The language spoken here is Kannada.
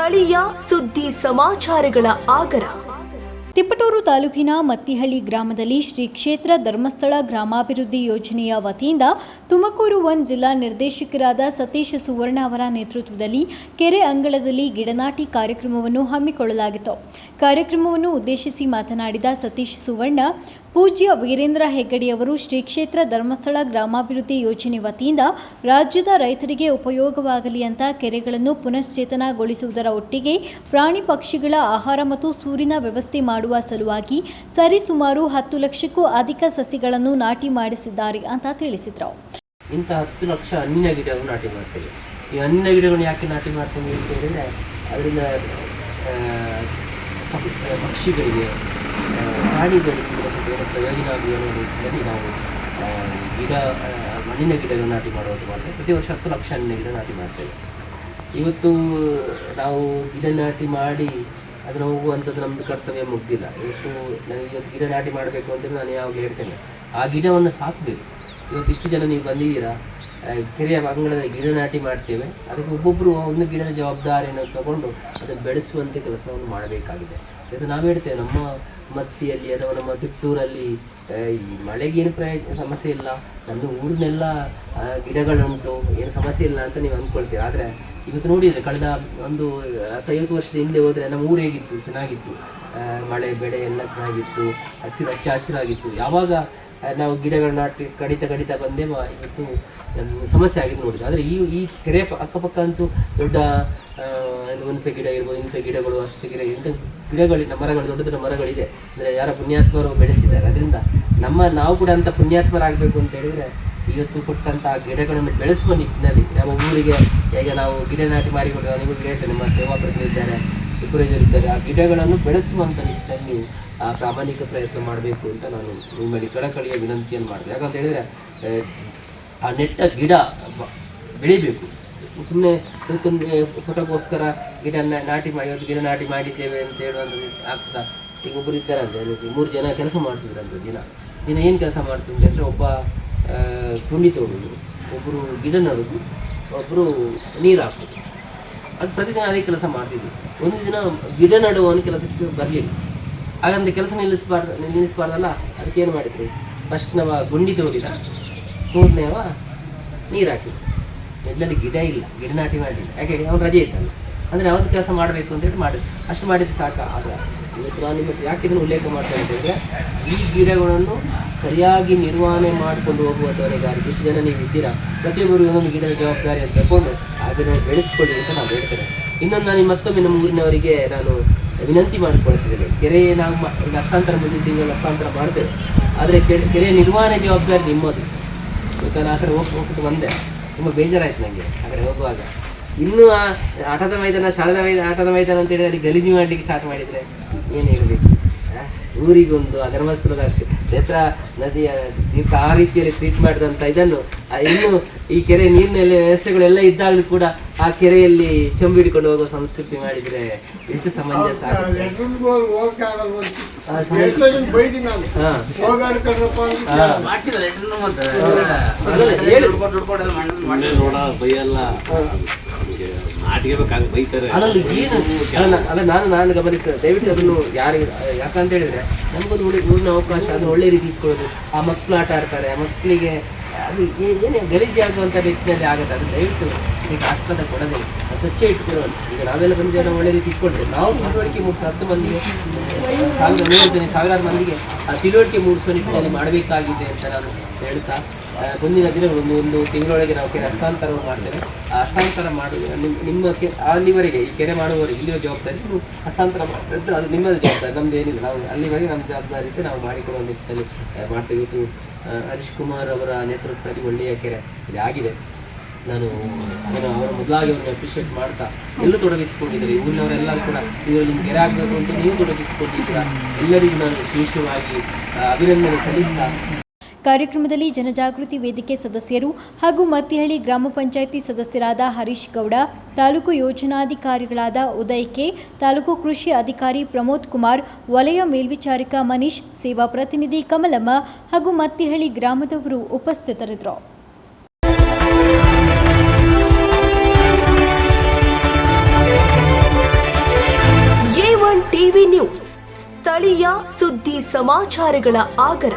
ಸ್ಥಳೀಯ ಸುದ್ದಿ ಸಮಾಚಾರಗಳ ಆಗರ. ತಿಪಟೂರು ತಾಲೂಕಿನ ಮತ್ತಿಹಳ್ಳಿ ಗ್ರಾಮದಲ್ಲಿ ಶ್ರೀ ಕ್ಷೇತ್ರ ಧರ್ಮಸ್ಥಳ ಗ್ರಾಮಾಭಿವೃದ್ಧಿ ಯೋಜನೆಯ ವತಿಯಿಂದ ತುಮಕೂರು ಒನ್ ಜಿಲ್ಲಾ ನಿರ್ದೇಶಕರಾದ ಸತೀಶ್ ಸುವರ್ಣ ಅವರ ನೇತೃತ್ವದಲ್ಲಿ ಕೆರೆ ಅಂಗಳದಲ್ಲಿ ಗಿಡನಾಟಿ ಕಾರ್ಯಕ್ರಮವನ್ನು ಹಮ್ಮಿಕೊಳ್ಳಲಾಗಿತ್ತು. ಕಾರ್ಯಕ್ರಮವನ್ನು ಉದ್ದೇಶಿಸಿ ಮಾತನಾಡಿದ ಸತೀಶ್ ಸುವರ್ಣ ಪೂಜ್ಯ ವೀರೇಂದ್ರ ಹೆಗ್ಗಡೆಯವರು ಶ್ರೀ ಕ್ಷೇತ್ರ ಧರ್ಮಸ್ಥಳ ಗ್ರಾಮಾಭಿವೃದ್ಧಿ ಯೋಜನೆ ವತಿಯಿಂದ ರಾಜ್ಯದ ರೈತರಿಗೆ ಉಪಯೋಗವಾಗಲಿ ಅಂತ ಕೆರೆಗಳನ್ನು ಪುನಶ್ಚೇತನಗೊಳಿಸುವುದರ ಒಟ್ಟಿಗೆ ಪ್ರಾಣಿ ಪಕ್ಷಿಗಳ ಆಹಾರ ಮತ್ತು ಸೂರಿನ ವ್ಯವಸ್ಥೆ ಮಾಡುವ ಸಲುವಾಗಿ ಸರಿಸುಮಾರು ಹತ್ತು ಲಕ್ಷಕ್ಕೂ ಅಧಿಕ ಸಸಿಗಳನ್ನು ನಾಟಿ ಮಾಡಿಸಿದ್ದಾರೆ ಅಂತ ತಿಳಿಸಿದರು. ಇಂಥ ಹತ್ತು ಲಕ್ಷ ಹಣ್ಣಿನ ನಾಟಿ ಮಾಡ್ತೇವೆ. ಈ ಹಣ್ಣಿನ ಗಿಡಗಳನ್ನು ಯಾಕೆ ನಾಟಿ ಮಾಡ್ತೇವೆ ಅಂತ ಹೇಳಿದರೆ, ಅದರಿಂದ ಪಕ್ಷಿಗಳಿಗೆ ಇದರ ಬಗ್ಗೆ ಏನೋ ಪ್ರಯೋಜನ ಅನ್ನೋ ರೀತಿಯಲ್ಲಿ ನಾವು ಗಿಡ ಮಣ್ಣಿನ ಗಿಡಗಳನ್ನು ನಾಟಿ ಮಾಡುವುದು ಮಾಡ್ತೇವೆ. ಪ್ರತಿ ವರ್ಷ ಹತ್ತು ಲಕ್ಷ ಹಣ್ಣಿನ ಗಿಡ ನಾಟಿ ಮಾಡ್ತೇವೆ. ಇವತ್ತು ನಾವು ಗಿಡ ನಾಟಿ ಮಾಡಿ ಅದನ್ನು ಹೋಗುವಂಥದ್ದು ನಮ್ಮದು ಕರ್ತವ್ಯ ಮುಗ್ದಿಲ್ಲ. ಇವತ್ತು ನನಗೆ ಇವತ್ತು ಗಿಡ ನಾಟಿ ಮಾಡಬೇಕು ಅಂತ ನಾನು ಯಾವಾಗ ಹೇಳ್ತೇನೆ. ಆ ಗಿಡವನ್ನು ಸಾಕಬೇಕು. ಇವತ್ತು ಇಷ್ಟು ಜನ ನೀವು ಬಂದಿದ್ದೀರಾ ಕೆರೆಯ ಅಂಗಳದಲ್ಲಿ ಗಿಡ ನಾಟಿ ಮಾಡ್ತೇವೆ. ಅದಕ್ಕೆ ಒಬ್ಬೊಬ್ಬರು ಒಂದು ಗಿಡದ ಜವಾಬ್ದಾರಿಯನ್ನು ತಗೊಂಡು ಅದನ್ನು ಬೆಳೆಸುವಂತೆ ಕೆಲಸವನ್ನು ಮಾಡಬೇಕಾಗಿದೆ. ಇವತ್ತು ನಾವು ಹೇಳ್ತೇವೆ, ನಮ್ಮ ಮತ್ತಿಯಲ್ಲಿ ಅಥವಾ ನಮ್ಮ ತಿಟ್ಟೂರಲ್ಲಿ ಈ ಮಳೆಗೇನು ಪ್ರಯೋಜನ ಸಮಸ್ಯೆ ಇಲ್ಲ. ನಮ್ಮದು ಊರಿನೆಲ್ಲ ಗಿಡಗಳುಂಟು, ಏನು ಸಮಸ್ಯೆ ಇಲ್ಲ ಅಂತ ನೀವು ಅಂದ್ಕೊಳ್ತೀರಿ? ಆದರೆ ಇವತ್ತು ನೋಡಿದರೆ ಕಳೆದ ಒಂದು ಹತ್ತೈವತ್ತು ವರ್ಷದ ಹಿಂದೆ ಹೋದರೆ ನಮ್ಮ ಊರು ಹೇಗಿತ್ತು? ಚೆನ್ನಾಗಿತ್ತು. ಮಳೆ, ಬೆಳೆ ಎಲ್ಲ ಚೆನ್ನಾಗಿತ್ತು. ಹಸಿರು ಹಚ್ಚ ಹಸಿರಾಗಿತ್ತು. ಯಾವಾಗ ನಾವು ಗಿಡಗಳನ್ನ ನಾಟಿ ಕಡಿತ ಕಡಿತ ಬಂದೇವ, ಇವತ್ತು ಸಮಸ್ಯೆ ಆಗಿದೆ ನೋಡಿದ್ರು. ಆದರೆ ಈ ಈ ಕೆರೆ ಅಕ್ಕಪಕ್ಕ ಅಂತೂ ದೊಡ್ಡ ಹುಣಸೆ ಗಿಡ ಇರ್ಬೋದು, ಇಂಥ ಗಿಡಗಳು, ಅಷ್ಟು ಗಿಡ, ಇಂಥ ಗಿಡಗಳಿನ ಮರಗಳು, ದೊಡ್ಡ ದೊಡ್ಡ ಮರಗಳಿದೆ. ಅಂದರೆ ಯಾರ ಪುಣ್ಯಾತ್ಮರು ಬೆಳೆಸಿದ್ದಾರೆ. ಅದರಿಂದ ನಮ್ಮ ನಾವು ಕೂಡ ಅಂತ ಪುಣ್ಯಾತ್ಮರಾಗಬೇಕು ಅಂತ ಹೇಳಿದ್ರೆ ಇವತ್ತು ಕೊಟ್ಟಂತಹ ಗಿಡಗಳನ್ನು ಬೆಳೆಸುವ ನಿಟ್ಟಿನಲ್ಲಿ ನಮ್ಮ ಊರಿಗೆ ಈಗ ನಾವು ಗಿಡ ನಾಟಿ ಮಾಡಿಕೊಡುವ ನಿಮಗೆ ಹೇಳ್ತೇನೆ, ನಮ್ಮ ಸೇವಾ ಪ್ರತಿನಿಧಿದ್ದಾರೆ ಇದ್ದಾರೆ ಆ ಗಿಡಗಳನ್ನು ಬೆಳೆಸುವಂಥ ನಿಟ್ಟಿನಲ್ಲಿ ಆ ಪ್ರಾಮಾಣಿಕ ಪ್ರಯತ್ನ ಮಾಡಬೇಕು ಅಂತ ನಾನು ನಿಮ್ಮಲ್ಲಿ ಕಳಕಳಿಯ ವಿನಂತಿಯನ್ನು ಮಾಡಿದೆ ಯಾಕಂತ ಹೇಳಿದ್ರೆ, ಆ ನೆಟ್ಟ ಗಿಡ ಬೆಳಿಬೇಕು. ಸುಮ್ಮನೆ ಇದಕ್ಕೊಂದು ಫೋಟೋಗೋಸ್ಕರ ಗಿಡ ನ- ನಾಟಿ ಮಾಡಿ ಇವತ್ತು ಗಿಡ ನಾಟಿ ಮಾಡಿದ್ದೇವೆ ಅಂತ ಹೇಳುವಂಥದ್ದು ಆಗ್ತಾ ಈಗ ಒಬ್ಬರು ಇದ್ದಾರಂತೆ ಮೂರು ಜನ ಕೆಲಸ ಮಾಡ್ತಿದ್ರಂತೆ ದಿನ. ದಿನ ಏನು ಕೆಲಸ ಮಾಡ್ತಿದ್ದೆ ಅಂದರೆ ಒಬ್ಬ ಗುಂಡಿ ತೋಡುದು ಒಬ್ಬರು ಗಿಡ ನಡುದು ಒಬ್ಬರು ನೀರು ಹಾಕೋದು ಅದು ಪ್ರತಿದಿನ ಅದೇ ಕೆಲಸ ಮಾಡ್ತಿದ್ವಿ ಒಂದು ದಿನ ಗಿಡ ನಡುವವನು ಕೆಲಸಕ್ಕೆ ಬರಲಿಲ್ಲ. ಹಾಗಂತ ಕೆಲಸ ನಿಲ್ಲಿಸಬಾರ್ದು, ನಿಲ್ಲಿಸಬಾರ್ದಲ್ಲ, ಅದಕ್ಕೆ ಏನು ಮಾಡಿದ್ರು? ಫಸ್ಟ್ ನಾವು ಗುಂಡಿ ತೋಡಿದ ಮೂರನೇವ ನೀರು ಹಾಕಿದ್ರು. ಎಲ್ಲಲ್ಲಿ ಗಿಡ ಇಲ್ಲ, ಗಿಡ ನಾಟಿ ಮಾಡಿಲ್ಲ. ಯಾಕೆ? ಅವ್ನು ರಜೆ ಇದ್ದಲ್ಲ. ಅಂದರೆ ಅವತ್ತು ಕೆಲಸ ಮಾಡಬೇಕು ಅಂತೇಳಿ ಮಾಡಿದ್ರು ಅಷ್ಟು ಮಾಡಿದ್ದು ಸಾಕ. ಆಗ ಇವತ್ತು ನಾನು ನಿಮಗೆ ಯಾಕೆ ಇದನ್ನು ಉಲ್ಲೇಖ ಮಾಡ್ತಾ ಇದ್ದೇನೆ ಈ ಗಿಡಗಳನ್ನು ಸರಿಯಾಗಿ ನಿರ್ವಹಣೆ ಮಾಡಿಕೊಂಡು ಹೋಗುವವರೆಗಾರು ಇಷ್ಟು ಜನ ನೀವು ಇದ್ದೀರಾ? ಪ್ರತಿಯೊಬ್ಬರು ಒಂದೊಂದು ಗಿಡದ ಅಂತ ತಗೊಂಡು ಗಿಡ ಬೆಳೆಸ್ಕೊಳ್ಳಿ ಅಂತ ನಾವು ಹೇಳ್ತೇನೆ ಇನ್ನೊಂದು ನಾನು ಮತ್ತೊಮ್ಮೆ ನಮ್ಮ ಊರಿನವರಿಗೆ ನಾನು ವಿನಂತಿ ಮಾಡಿಕೊಳ್ತಿದ್ದೇನೆ. ಕೆರೆ ನಾವು ಹಸ್ತಾಂತರ ಮುಂದಿನ ತಿಂಗಳು ಹಸ್ತಾಂತರ ಮಾಡ್ತೇವೆ. ಆದರೆ ಕೆರೆ ನಿರ್ವಹಣೆ ಜವಾಬ್ದಾರಿ ನಿಮ್ಮದು. ಇವತ್ತು ನಾನು ಆ ಥರ ಹೋಗಿ ಹೋಗ್ಬಿಟ್ಟು ಬಂದೆ. ತುಂಬ ಬೇಜಾರಾಯ್ತು ನನಗೆ ಆದರೆ ಹೋಗುವಾಗ. ಇನ್ನೂ ಆ ಆಟದ ಮೈದಾನ, ಶಾಲದ ಮೈದಾನ ಆಟದ ಮೈದಾನ ಅಂತ ಹೇಳಿದ್ರೆ ಅಲ್ಲಿ ಗಲೀಜು ಮಾಡಲಿಕ್ಕೆ ಸ್ಟಾರ್ಟ್ ಮಾಡಿದರೆ ಏನು ಹೇಳಬೇಕು? ಊರಿಗೊಂದು ಆ ಧರ್ಮಸ್ಥಳದ ಕ್ಷೇತ್ರ ನದಿಯ ತೀರ್ಥ ಆ ರೀತಿಯಲ್ಲಿ ಟ್ರೀಟ್ ಮಾಡಿದಂಥ ಇದನ್ನು ಇನ್ನು ಈ ಕೆರೆ ನೀರಿನಲ್ಲಿ ವ್ಯವಸ್ಥೆಗಳೆಲ್ಲ ಇದ್ದಾಗಲೂ ಕೂಡ ಆ ಕೆರೆಯಲ್ಲಿ ಚೆಂಬು ಹಿಡ್ಕೊಂಡು ಹೋಗುವ ಸಂಸ್ಕೃತಿ ಮಾಡಿದರೆ ಎಷ್ಟು ಸಮಂಜಸ ಬೈಯಲ್ಲ. ಅದರಲ್ಲಿ ಏನು ಅಲ್ಲ ಅಲ್ಲ ನಾನು ನಾನು ಗಮನಿಸ್ತೇನೆ ದಯವಿಟ್ಟು ಅದನ್ನು ಯಾರಿಗೆ ಯಾಕಂತ ಹೇಳಿದ್ರೆ ನಮಗೊಂದು ಒಳ್ಳೆ ಊರಿನ ಅವಕಾಶ ಅದು ಒಳ್ಳೆ ರೀತಿ ಇಟ್ಕೊಳ್ಳೋದು. ಆ ಮಕ್ಕಳು ಆಟ ಆಡ್ತಾರೆ ಆ ಮಕ್ಕಳಿಗೆ ಅದು ಏನೇ ಗಲೀಜು ಆಗುವಂಥ ರೀತಿಯಲ್ಲಿ ಆಗುತ್ತೆ. ಅದು ದಯವಿಟ್ಟು ಈಗ ಆಸ್ಪದ ಕೊಡದೆ ಸ್ವಚ್ಛ ಇಟ್ಕೊಳ್ಳೋದು. ಈಗ ನಾವೆಲ್ಲ ಬಂದು ಜನ ಒಳ್ಳೆ ರೀತಿ ಇಟ್ಕೊಂಡ್ರೆ ನಾವು ತಿಳುವಳಿಕೆ ಮೂಡಿಸೋ ಹತ್ತು ಮಂದಿಗೆ ಸಾವಿರ ಜನ ಸಾವಿರಾರು ಮಂದಿಗೆ ಆ ತಿಳುವಳಿಕೆ ಮೂಡಿಸುವ ನಿಟ್ಟಿನಲ್ಲಿ ಮಾಡಬೇಕಾಗಿದೆ ಅಂತ ನಾನು ಹೇಳ್ತಾ ಮುಂದಿನ ದಿನಗಳು ಒಂದು ತಿಂಗಳೊಳಗೆ ನಾವು ಕೆರೆ ಹಸ್ತಾಂತರ ಮಾಡ್ತೇವೆ. ಆ ಹಸ್ತಾಂತರ ಮಾಡುವ ನಿಮ್ಮ ಅಲ್ಲಿವರೆಗೆ ಈ ಕೆರೆ ಮಾಡುವವರೆಗೆ ಇಲ್ಲಿಯ ಜವಾಬ್ದಾರಿ ನೀವು ಹಸ್ತಾಂತರ ಮಾಡಿದ್ರೆ ಅದು ನಿಮ್ಮದು ಜವಾಬ್ದಾರಿ, ನಮ್ದು ಏನಿಲ್ಲ. ನಾವು ಅಲ್ಲಿವರೆಗೆ ನಮ್ಮ ಜವಾಬ್ದಾರಿ ಇದ್ದರೆ ನಾವು ಮಾಡಿಕೊಡುವ ನಿಟ್ಟಿನಲ್ಲಿ ಮಾಡ್ತೇವೆ. ಇದು ಹರೀಶ್ ಕುಮಾರ್ ಅವರ ನೇತೃತ್ವದಲ್ಲಿ ಒಳ್ಳೆಯ ಕೆರೆ ಇಲ್ಲಿ ಆಗಿದೆ. ನಾನು ಏನು ಅವರ ಮೊದಲಾಗಿ ಅವ್ರನ್ನ ಅಪ್ರಿಷಿಯೇಟ್ ಮಾಡ್ತಾ ಎಲ್ಲ ತೊಡಗಿಸಿಕೊಂಡಿದ್ದಾರೆ ಊರಿನವರೆಲ್ಲರೂ ಕೂಡ ಇದರಲ್ಲಿ ನಿಮ್ಗೆ ಗೆರೆ ಆಗಬೇಕು ಅಂತ ನೀವು ತೊಡಗಿಸಿಕೊಂಡಿದ್ದೀರಾ. ಎಲ್ಲರಿಗೂ ನಾನು ವಿಶೇಷವಾಗಿ ಅಭಿನಂದನೆ ಸಲ್ಲಿಸ್ತಾ ಕಾರ್ಯಕ್ರಮದಲ್ಲಿ ಜನಜಾಗೃತಿ ವೇದಿಕೆ ಸದಸ್ಯರು ಹಾಗೂ ಮತ್ತಿಹಳ್ಳಿ ಗ್ರಾಮ ಪಂಚಾಯಿತಿ ಸದಸ್ಯರಾದ ಹರೀಶ್ ಗೌಡ, ತಾಲೂಕು ಯೋಜನಾಧಿಕಾರಿಗಳಾದ ಉದಯ್ ಕೆ, ತಾಲೂಕು ಕೃಷಿ ಅಧಿಕಾರಿ ಪ್ರಮೋದ್ ಕುಮಾರ್, ವಲಯ ಮೇಲ್ವಿಚಾರಕ ಮನೀಶ್, ಸೇವಾ ಪ್ರತಿನಿಧಿ ಕಮಲಮ್ಮ ಹಾಗೂ ಮತ್ತಿಹಳ್ಳಿ ಗ್ರಾಮದವರು ಉಪಸ್ಥಿತರಿದ್ದರು. ನ್ಯೂಸ್, ಸ್ಥಳೀಯ ಸುದ್ದಿ ಸಮಾಚಾರಗಳ ಆಗರ.